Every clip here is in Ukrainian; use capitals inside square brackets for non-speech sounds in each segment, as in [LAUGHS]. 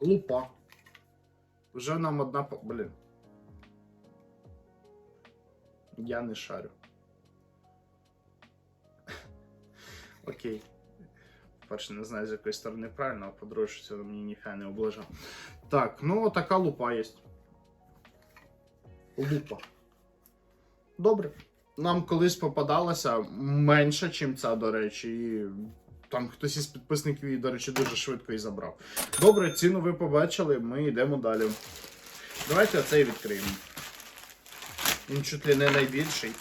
Лупа. Вже нам одна. Блін. Я не шарю. [LAUGHS] Окей. Перше, не знаю, з якої сторони правильно, а по-друге, що це мені ніхай не облажав. Так, ну така лупа є. Лупа. Добре. Нам колись попадалася менша, чим ця, до речі, і там хтось із підписників її, до речі, дуже швидко і забрав. Добре, ціну ви побачили, ми йдемо далі. Давайте оцей відкриємо. Він чуть ли не найбільший.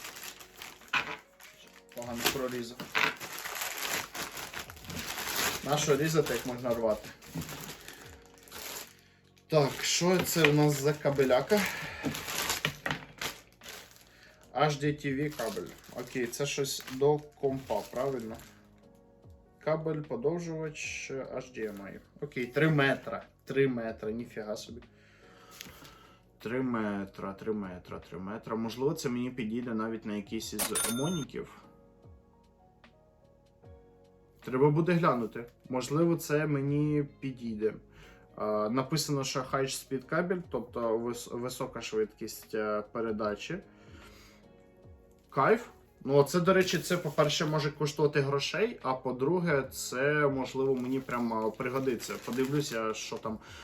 Погано прорізав. Нащо різати, як можна рвати? Так, що це у нас за кабеляка? HDTV кабель. Окей, це щось до компа, правильно? Кабель, подовжувач HDMI. Окей, 3 метра. 3 метра, ніфіга собі. 3 метра, 3 метра, 3 метра. Можливо, це мені підійде навіть на якийсь із моніків. Треба буде глянути. Можливо, це мені підійде. Написано, що High Speed кабель, тобто вис- висока швидкість е, передачі. Кайф. Ну, це, до речі, це, по-перше, може коштувати грошей, а по-друге, це можливо мені прямо пригодиться. Подивлюся, що там